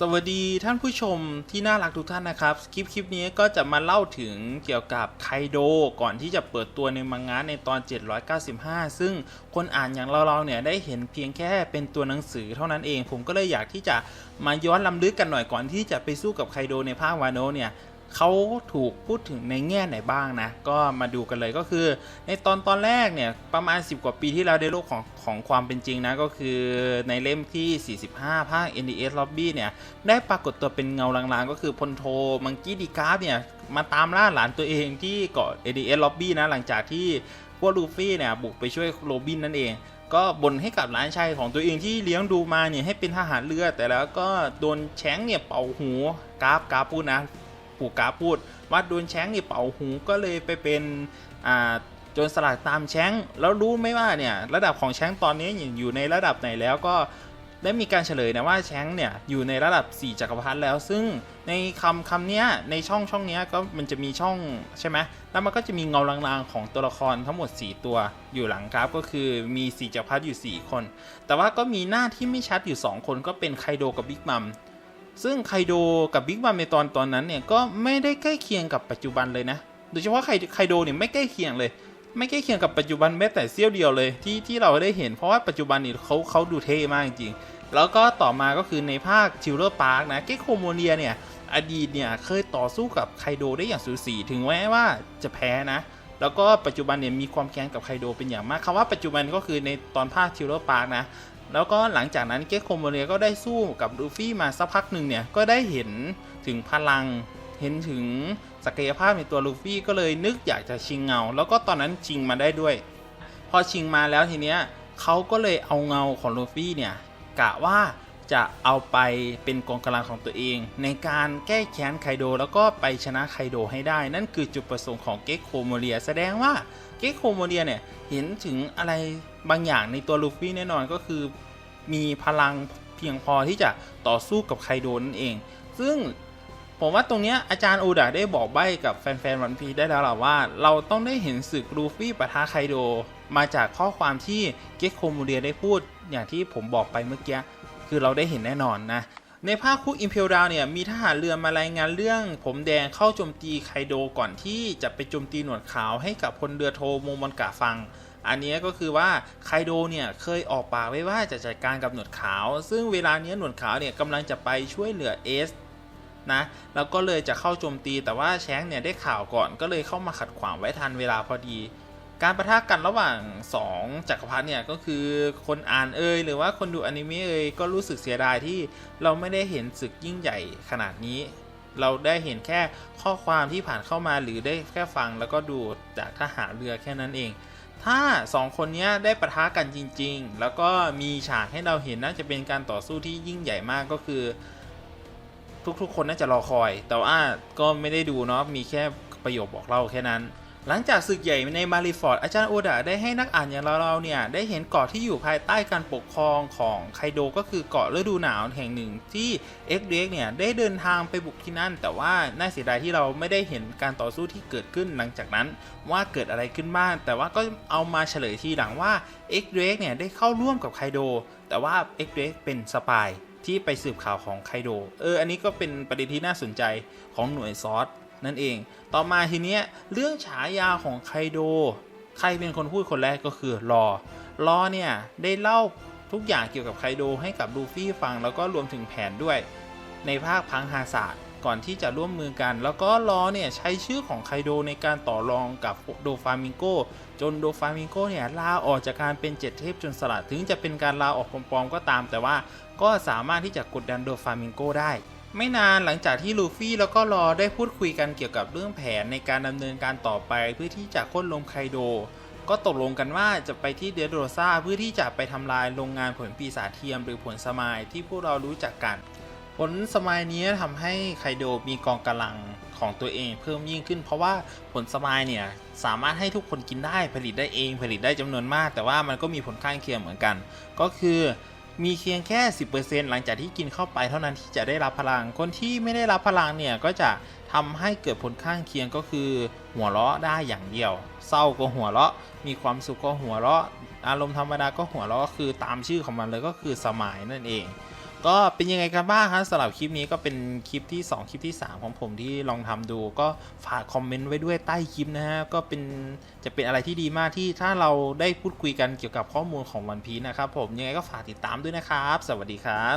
สวัสดีท่านผู้ชมที่น่ารักทุกท่านนะครับ คลิปคลิปนี้ก็จะมาเล่าถึงเกี่ยวกับไคโดก่อนที่จะเปิดตัวในมังงะในตอน 795 ซึ่งคนอ่านอย่างเราๆเนี่ยได้เห็นเพียงแค่เป็นตัวหนังสือเท่านั้นเอง ผมก็เลยอยากที่จะมาย้อนลำลึกกันหน่อยก่อนที่จะไปสู้กับไคโดในภาควาโนเนี่ย เขาถูกพูดถึงในแง่ไหนบ้างนะ ก็มาดูกันเลยก็คือ ในตอนตอนแรกเนี่ยประมาณ 10 กว่าปีที่แล้วในโลกของของความเป็นจริงนะ ก็คือในเล่มที่ 45 ภาค NDS Lobby เนี่ย ได้ปรากฏตัวเป็นเงาลางๆ ก็คือพลโทมังกี้ดีกราฟเนี่ย มาตามล่าหลานตัวเองที่เกาะ NDS Lobby นะ หลังจากที่พวกลูฟี่เนี่ยบุกไปช่วยโรบินนั่นเองก็บ่นให้กับหลานชายของตัวเองที่เลี้ยงดูมาเนี่ยให้เป็นทหารเรือ แต่แล้วก็โดนแช้งเนี่ยเป่าหูกราฟกราฟพูดนะ ปู่กาพูด ว่าโดนแช้งนี่เป่าหูก็เลยไปเป็นอ่าจนสลัดตามแช้งแล้วรู้ไหมว่าเนี่ยระดับของแช้งตอนนี้อยู่ในระดับไหนแล้วก็ได้มีการเฉลยนะว่าแช้งเนี่ยอยู่ในระดับ 4 จักรพรรดิแล้ว ซึ่งในคำคำนี้ในช่องช่องนี้ก็มันจะมีช่องใช่ไหมแล้วมันก็จะมีเงาลางๆของตัวละครทั้งหมด 4 ตัวอยู่หลังกราฟก็คือมี 4 จักรพรรดิอยู่ 4 คน แต่ว่าก็มีหน้าที่ไม่ชัดอยู่ 2 คนก็เป็นไคโดกับบิ๊กมัม ซึ่งไคโดกับบิ๊กบัมในตอนตอนนั้นเนี่ยก็ไม่ได้ใกล้เคียงกับปัจจุบันเลยนะ โดยเฉพาะไคไคโดเนี่ยไม่ใกล้เคียงเลย ไม่ใกล้เคียงกับปัจจุบันแม้แต่เสี้ยวเดียวเลยที่ที่เราได้เห็นเพราะว่าปัจจุบันนี่เขาเขาดูเท่มากจริงๆแล้วก็ต่อมาก็คือในภาคทิวเลอร์พาร์คนะเกคโคโมเนียเนี่ยอดีตเนี่ยเคยต่อสู้กับไคโดได้อย่างสูสีถึงแม้ว่าจะแพ้นะ แล้วก็ปัจจุบันเนี่ยมีความแค้นกับไคโดเป็นอย่างมากคำว่าปัจจุบันก็คือในตอนภาคทิวเลอร์พาร์คนะ แล้วก็หลังจากนั้นเกคโคโมเรียก็ได้สู้กับลูฟี่มาสักพักหนึ่งเนี่ย ก็ได้เห็นถึงพลัง เห็นถึงศักยภาพในตัวลูฟี่ก็เลยนึกอยากจะชิงเงา แล้วก็ตอนนั้นชิงมาได้ด้วย พอชิงมาแล้วทีเนี้ยเขาก็เลยเอาเงาของลูฟี่เนี่ยกะว่าจะเอาไปเป็นกองกำลังของตัวเอง ในการแก้แค้นไคโดแล้วก็ไปชนะไคโดให้ได้ นั่นคือจุดประสงค์ของเกคโคโมเรีย แสดงว่าเกคโคโมเรียเนี่ย เห็นถึงอะไรบางอย่างในตัวลูฟี่แน่นอนก็คือ มีพลังเพียงพอที่จะต่อสู้กับไคโดนั่นเอง ซึ่งผมว่าตรงเนี้ยอาจารย์โอดาได้บอกใบ้กับแฟนๆวันพีได้แล้วล่ะว่า เราต้องได้เห็นศึกลูฟี่ปะทะไคโด มาจากข้อความที่เกคโคมูเรียได้พูดอย่างที่ผมบอกไปเมื่อกี้ คือเราได้เห็นแน่นอนนะ ในภาคคุกอิมเพลดาวเนี่ยมีทหารเรือมารายงานเรื่อง ผมแดงเข้าโจมตีไคโดก่อนที่จะไปโจมตีหนวดขาวให้กับพลเรือโทโมมอนกะฟัง อันนี้ก็คือว่าไคโดเนี่ยเคยออกปากไว้ว่าจะจัดการกับหนวดขาว ซึ่งเวลาเนี้ยหนวดขาวเนี่ยกำลังจะไปช่วยเหลือเอสนะแล้วก็เลยจะเข้าโจมตีแต่ว่าแช้งเนี่ยได้ข่าวก่อนก็เลยเข้ามาขัดขวางไว้ทันเวลาพอดี การประทะกันระหว่าง 2 จักรพรรดิเนี่ยก็คือคนอ่านเอ่ยหรือว่าคนดูอนิเมะเอ่ยก็รู้สึกเสียดายที่เราไม่ได้เห็นศึกยิ่งใหญ่ขนาดนี้ เราได้เห็นแค่ข้อความที่ผ่านเข้ามาหรือได้แค่ฟังแล้วก็ดูจากทหารเรือแค่นั้นเอง ถ้า 2 คนนี้ได้ประทะกันจริง ๆ แล้วก็มีฉากให้เราเห็นน่าจะเป็นการต่อสู้ที่ยิ่งใหญ่มากก็คือ ทุกๆ คนน่าจะรอคอย แต่ว่าก็ไม่ได้ดูเนาะมีแค่ประโยคบอกเล่าแค่นั้น หลังจากศึกใหญ่ในมาริฟอร์ดอาจารย์โอดาได้ให้นักอ่านอย่างเราๆเนี่ย ได้เห็นเกาะที่อยู่ภายใต้การปกครองของไคโดก็คือเกาะฤดูหนาวแห่งหนึ่งที่เอ็กเด็กเนี่ย ได้เดินทางไปบุกที่นั่น แต่ว่าน่าเสียดายที่เราไม่ได้เห็นการต่อสู้ที่เกิดขึ้นหลังจากนั้นว่าเกิดอะไรขึ้นบ้างแต่ว่าก็เอามาเฉลยทีหลังว่าเอ็กเด็กเนี่ยได้เข้าร่วมกับไคโดแต่ว่าเอ็กเด็กเป็นสปายที่ไปสืบข่าวของไคโดเอออันนี้ก็เป็นประเด็นที่น่าสนใจของหน่วยซอส นั่นเอง ต่อมาทีเนี้ยเรื่องฉายาของไคโด ใครเป็นคนพูดคนแรกก็คือรอรอเนี่ยได้เล่าทุกอย่างเกี่ยวกับไคโดให้กับลูฟี่ฟังแล้วก็รวมถึงแผนด้วย ในภาคพังฮาศาสตร์ก่อนที่จะร่วมมือกัน แล้วก็รอเนี่ยใช้ชื่อของไคโดในการต่อรองกับโดฟามิงโกจนโดฟามิงโกเนี่ยลาออกจากการเป็นเจ็ดเทพจนสลัดถึงจะเป็นการลาออกปลอมๆก็ตาม แต่ว่าก็สามารถที่จะกดดันโดฟามิงโกได้ ไม่นานหลังจากที่ลูฟี่แล้วก็รอได้พูดคุยกันเกี่ยวกับเรื่องแผนในการดำเนินการต่อไปเพื่อที่จะค้นลมไคโด ก็ตกลงกันว่าจะไปที่เดโรซาเพื่อที่จะไปทำลายโรงงานผลปีศาจเทียมหรือผลสมายที่พวกเรารู้จักกัน ผลสมัยนี้ทำให้ไคโดมีกองกำลังของตัวเองเพิ่มยิ่งขึ้น เพราะว่าผลสมัยเนี่ยสามารถให้ทุกคนกินได้ผลิตได้เองผลิตได้จำนวนมาก แต่ว่ามันก็มีผลข้างเคียงเหมือนกัน ก็คือ มีเพียงแค่ 10%หลังจากที่กินเข้าไปเท่านั้นที่จะได้รับพลัง คนที่ไม่ได้รับพลังเนี่ยก็จะทำให้เกิดผลข้างเคียงก็คือ หัวเราะได้อย่างเดียว เศร้าก็หัวเราะ มีความสุขก็หัวเราะ อารมณ์ธรรมดาก็หัวเราะก็คือตามชื่อของมันเลยก็คือสมัยนั่นเอง ก็เป็นยังไงกันบ้างครับสำหรับคลิปนี้ก็เป็นคลิปที่ 2 คลิปที่ 3 ของผมที่ลองทำดู ก็ฝากคอมเมนต์ไว้ด้วยใต้คลิปนะฮะ ก็เป็นจะเป็นอะไรที่ดีมากที่ถ้าเราได้พูดคุยกันเกี่ยวกับข้อมูลของวันพีนะครับผมยังไงก็ฝากติดตามด้วยนะครับ สวัสดีครับ